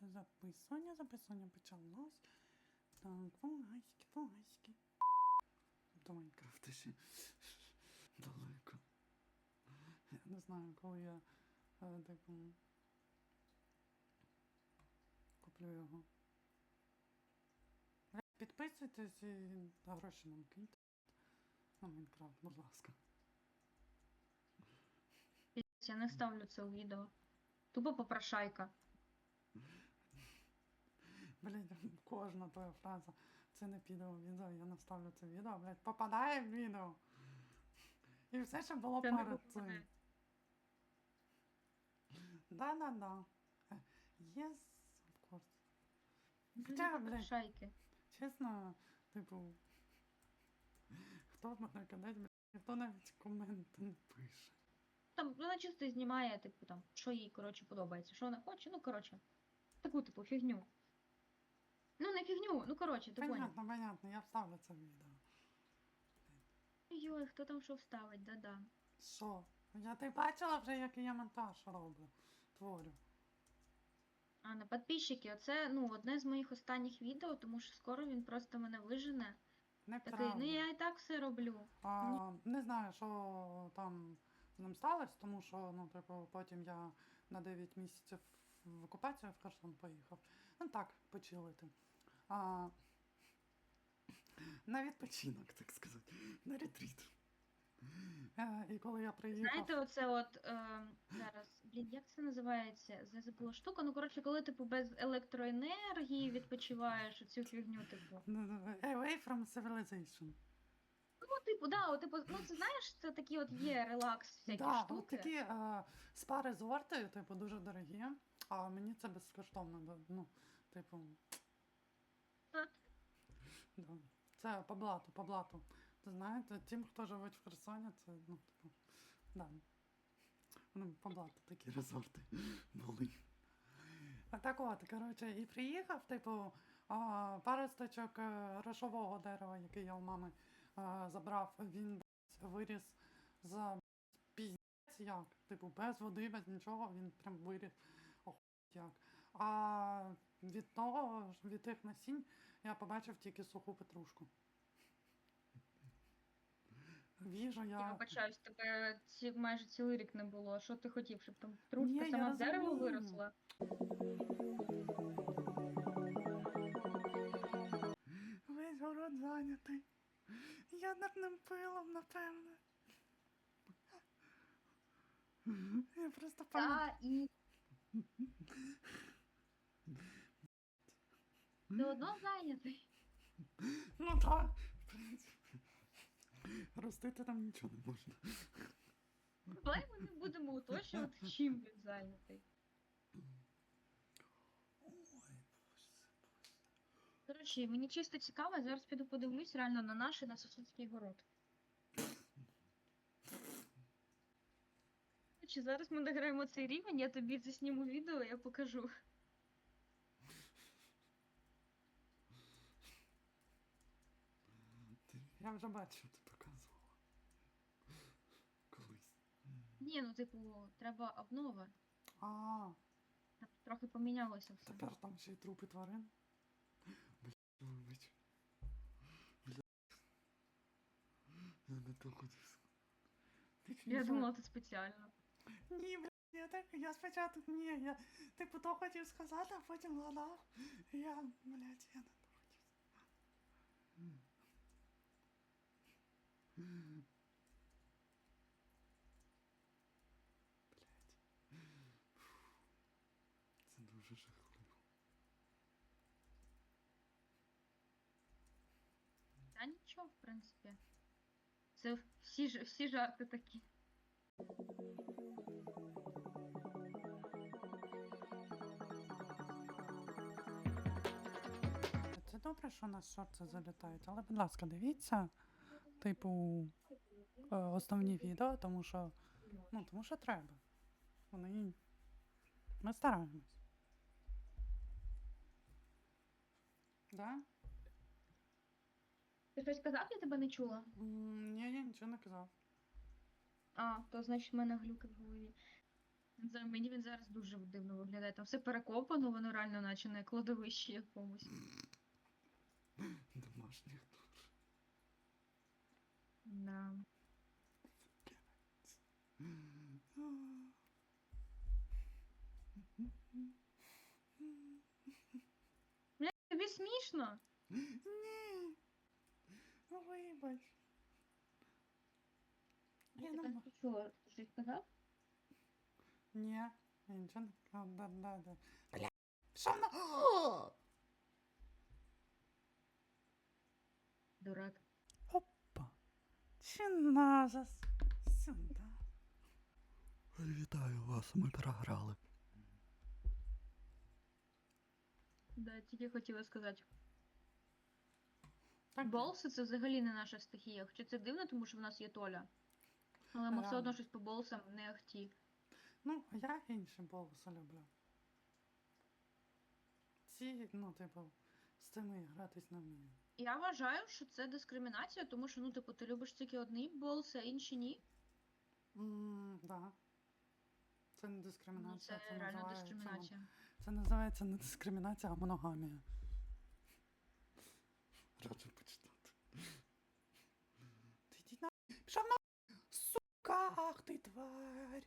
Давайте записування, записування почалось. Так, фугасики, фугасики. До Майнкрафта ще далеко. Я не знаю, коли я типу куплю його. Підписуйтесь і гроші нам киньте. На Майнкрафт, будь ласка. Я не ставлю це у відео. Тупо попрошайка. Блять, кожна твоя фраза. Це не піде у відео, я не вставлю це відео, блять, попадає в відео. І все, що було Це перед цим. Да-да-да. Yes, of course. Хоча, блядь. Чесно, типу. Хто мене кидать, блядь, ніхто навіть коменти не пише. Там вона чисто знімає, типу там, що їй, коротше, подобається. Що вона хоче, ну коротше. Таку, типу, фігню. Ну, не фігню, ну коротше, ти поняв. Понятно, понятно, я вставлю це відео. Йой, хто там що вставить, да-да. Що? Я ти бачила вже, як я монтаж роблю, творю. А на підписчики, оце ну, одне з моїх останніх відео, тому що скоро він просто мене вижене. Такий, ну я і так все роблю. А, не знаю, що там з ним сталося, тому що ну, типу, потім я на 9 місяців в окупацію в Херсон поїхав. Ну так, почилити. А, на відпочинок, так сказати, на ретріт. Е, і коли я приїхав. Знаєте, оце от е, зараз, блін, як це називається? Забула штука. Ну, коротше, коли типу без електроенергії відпочиваєш оцю фігню, типу. Away from civilization. Ну, типу, да, от, типу, ну це знаєш, це такі от є релакс всякі Да, штуки. от такі е, спа-резорти, типу, дуже дорогі, а мені це безкоштовно. Ну, типу. Да. Це по блату, по блату. Ти знаєте, тим, хто живуть в Херсоні, це, ну, типу, да. Ну, по блату такі резорти були. А так от, коротше, і приїхав, типу, а, паросточок е, рошового дерева, який я у мами а, забрав, він виріс за піздець як. Типу, без води, без нічого, він прям виріс. Охуєть як. А від того, від тих насінь, я побачив тільки суху петрушку. Віжу Я я. вибачаюсь, тебе ці, майже цілий рік не було. Що ти хотів, щоб там трушка Ні, я сама з дерева розумію. виросла? Весь город зайнятий. Ядерним пилом, напевне. Я просто пам'ятаю. Та і. Ти одно зайнятий. Ну так, в принципі. Ростити там нічого не можна. Давай ми не будемо уточнювати, чим він зайнятий. Ой, боже. Коротше, мені чисто цікаво, зараз піду подивлюсь реально на наш і на сусідський город. Коротше, зараз ми дограємо цей рівень, я тобі засніму відео, я покажу. Я вже бачив, ти показувала. Колись. Ні, ну типу, треба обнова. А, Там трохи помінялося все. тепер там ще й трупи тварин. Бля, вибач. Бля. Я не то хотів сказати. Я думала, це спеціально. Ні, бля, я так, я спочатку, ні, я типу то хотів сказати, а потім згадав. Я, блядь, я не то хотів сказати. Блядь. Це дуже жахливо. Та нічого, в принципі. Це всі, ж- всі жарти такі. Це добре, що у нас шорти залітають, але, будь ласка, дивіться, типу, е, основні відео, тому що, ну, тому що треба. Вони. Ми стараємось. Да? Ти щось казав, я тебе не чула? М, Ні, нічого не казав. А, то значить в мене глюки в голові. Мені він зараз дуже дивно виглядає. Там все перекопано, воно реально наче на кладовищі якомусь. Домашніх душ. Да. Тобі смішно? Ні. Ну вибач. Я не м- почула, ти щось сказав? Ні, я нічого не сказала. Да, да, да. Бля, що на... О! Дурак. Опа. Чиназас. Сюди. Вітаю вас, ми програли. Да, тільки хотіла сказати. Так, Болси це взагалі не наша стихія. Хоча це дивно, тому що в нас є Толя. Але ми все Реально. одно щось по болсам не ахті. Ну, я інші болуси люблю. Ці, ну, типу, з цими гратись не вмію. Я вважаю, що це дискримінація, тому що, ну, типу, ти любиш тільки одні болси, а інші ні. М, да. Це не Ну, дискримінація, це реально називається, дискримінація. Це називається не дискримінація, а моногамія. Раджу почитати. Ти йди на... Пішов на... Сука, ах ти тварь.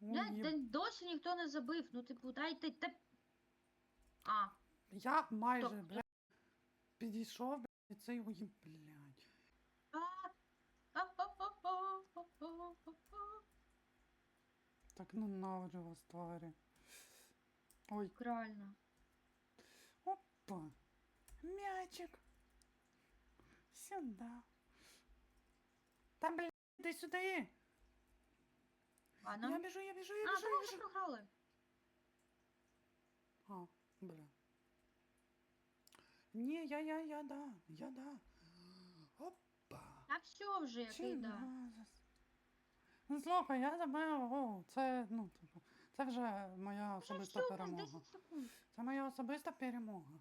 Ой, та досі ніхто не забив. Ну, типу, дайте те. А, Я майже, Тобто- блядь, підійшов, блядь, і цей уїб, блядь. Так ненавиджу вас, тварі. Ой, Реально. опа. Мячик. Сюда. Там, блядь, иди сюда. Ладно. Я бежу, я бежу, я А, бежу, то я ми вже програли. А, бля. Не, я, я, я, да, я, да. Опа. А все вже який, да. Чиназис. Ну, слухай, я забив, о, це, ну, типу, це вже моя Вже особиста все, у перемога. 10 секунд. Це моя особиста перемога.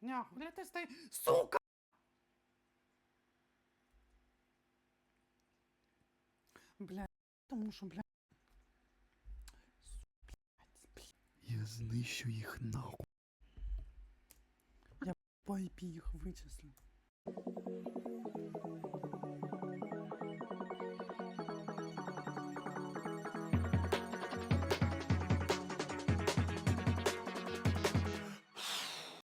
Ня, хули ти стої... Сука! Бля, тому що, бля... Я знищу їх нахуй. По IP їх вичислю.